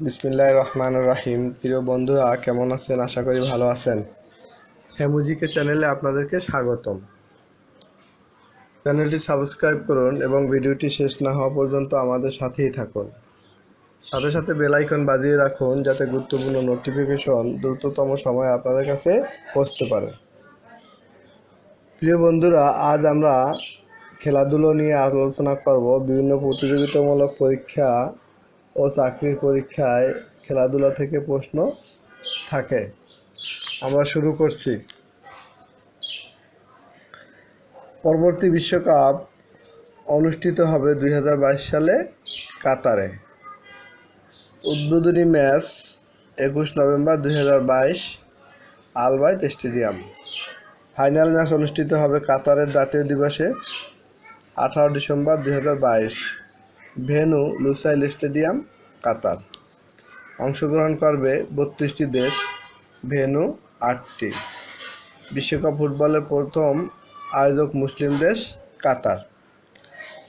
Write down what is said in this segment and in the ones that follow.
বিসমিল্লাহ রহমান রাহিম। প্রিয় বন্ধুরা, কেমন আছেন? আশা করি ভালো আছেন। হ্যামুজিকে চ্যানেলে আপনাদেরকে স্বাগতম। চ্যানেলটি সাবস্ক্রাইব করুন এবং ভিডিওটি শেষ না হওয়া পর্যন্ত আমাদের সাথেই থাকুন। সাথে সাথে বেল আইকন বাজিয়ে রাখুন, যাতে গুরুত্বপূর্ণ নোটিফিকেশন দ্রুততম সময়ে আপনাদের কাছে পৌঁছতে পারে। প্রিয় বন্ধুরা, আজ আমরা খেলাধুলো নিয়ে আলোচনা করব। বিভিন্ন প্রতিযোগিতামূলক পরীক্ষা ও চাকরির পরীক্ষায় খেলাধুলা থেকে প্রশ্ন থাকে। আমরা শুরু করছি। পরবর্তী বিশ্বকাপ অনুষ্ঠিত হবে দু হাজার বাইশ সালে কাতারে। উদ্বোধনী ম্যাচ একুশ নভেম্বর দুই আলবাইত স্টেডিয়াম। ফাইনাল ম্যাচ অনুষ্ঠিত হবে কাতারের জাতীয় দিবসে আঠারো ডিসেম্বর দু হাজার বাইশ। Venue Lusail stadium, Qatar. অংশগ্রহণ করবে বত্রিশটি দেশ, ভেনু আটটি। বিশ্বকাপ ফুটবলের প্রথম আয়োজক মুসলিম দেশ কাতার।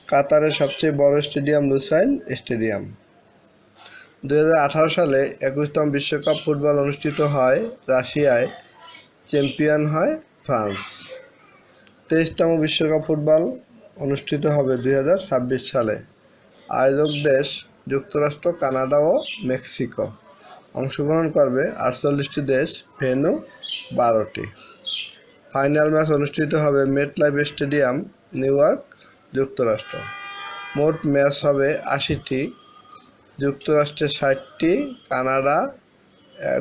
কাতারের সবচেয়ে বড় স্টেডিয়াম লুসাইল স্টেডিয়াম। দুই হাজার আঠারো সালে একুশতম বিশ্বকাপ ফুটবল অনুষ্ঠিত হয় রাশিয়ায়, চ্যাম্পিয়ন হয় ফ্রান্স। তেইশতম বিশ্বকাপ ফুটবল অনুষ্ঠিত হবে দুই হাজার ছাব্বিশ সালে। আয়োজক দেশ যুক্তরাষ্ট্র, কানাডা ও মেক্সিকো। অংশগ্রহণ করবে আটচল্লিশটি দেশ ভেনু বারোটি। ফাইনাল ম্যাচ অনুষ্ঠিত হবে মেটলাইফ স্টেডিয়াম, নিউ ইয়র্ক, যুক্তরাষ্ট্র। মোট ম্যাচ হবে আশিটি, যুক্তরাষ্ট্রে ষাটটি, কানাডা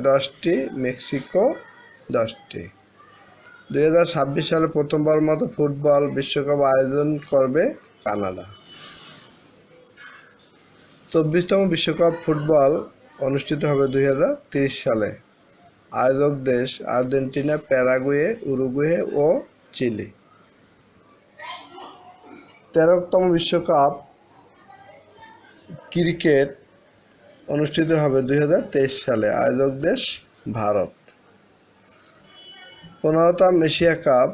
দশটি, মেক্সিকো দশটি। দু হাজার ছাব্বিশ সালে প্রথমবার মতো ফুটবল বিশ্বকাপ আয়োজন করবে কানাডা। চব্বিশতম বিশ্বকাপ ফুটবল অনুষ্ঠিত হবে দুই সালে। আয়োজক দেশ আর্জেন্টিনা, প্যারাগুয়ে, উরুগুয়ে ও চিলি। তেরোতম বিশ্বকাপ ক্রিকেট অনুষ্ঠিত হবে দুই হাজার তেইশ সালে। আয়োজক দেশ ভারত। পনেরোতম এশিয়া কাপ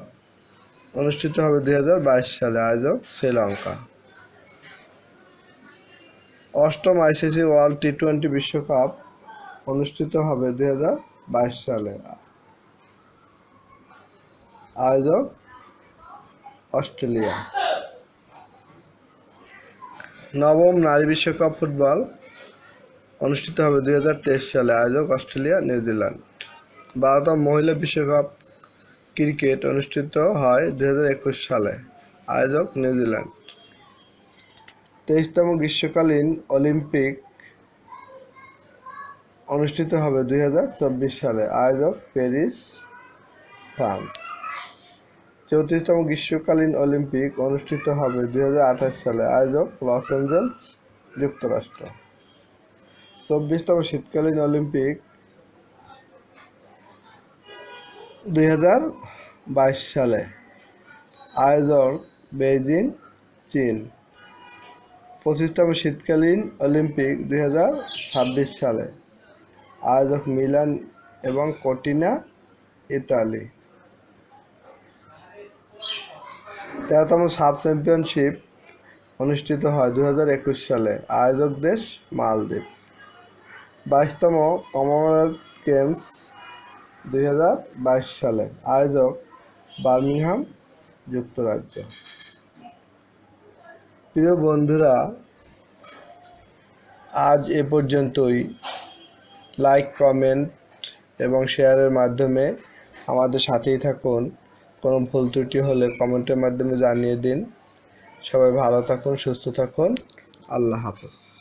অনুষ্ঠিত হবে দুই হাজার বাইশ সালে। আয়োজক শ্রীলঙ্কা। অষ্টম আইসিসি ওয়ার্ল্ড টি টোয়েন্টি বিশ্বকাপ অনুষ্ঠিত হবে দুই হাজার বাইশ সালে। আয়োজক অস্ট্রেলিয়া। নবম নারী বিশ্বকাপ ফুটবল অনুষ্ঠিত হবে দুই হাজার তেইশ সালে। আয়োজক অস্ট্রেলিয়া নিউজিল্যান্ড বারোতম মহিলা বিশ্বকাপ ক্রিকেট অনুষ্ঠিত হয় দুই হাজার একুশ সালে। আয়োজক নিউজিল্যান্ড তেইশতম গ্রীষ্মকালীন অলিম্পিক অনুষ্ঠিত হবে দুই সালে, আয়োজক প্যারিস, ফ্রান্স। চৌত্রিশতম গ্রীষ্মকালীন অলিম্পিক অনুষ্ঠিত হবে দুই হাজার আঠাশ সালে, আয়োজক লস অ্যাঞ্জেলস, যুক্তরাষ্ট্র। চব্বিশতম শীতকালীন অলিম্পিক দুই হাজার বাইশ সালে, আয়োজক বেইজিং, চীন। পঁচিশতম শীতকালীন অলিম্পিক দু হাজার ছাব্বিশ সালে। আয়োজক মিলান এবং কটিনা ইতালি। তেরোতম সাব চ্যাম্পিয়নশিপ অনুষ্ঠিত হয় দু হাজার একুশ সালে। আয়োজক দেশ মালদ্বীপ। বাইশতম কমনওয়েলথ গেমস দুই হাজার বাইশ সালে। আয়োজক বার্মিংহাম, যুক্তরাজ্য। প্রিয় বন্ধুরা, আজ এ পর্যন্তই। লাইক কমেন্ট এবং শেয়ারের মাধ্যমে আমাদের সাথেই থাকুন। কোনো ভুল ত্রুটি হলে কমেন্টের মাধ্যমে জানিয়ে দিন। সবাই ভালো থাকুন, সুস্থ থাকুন। আল্লাহ হাফেজ।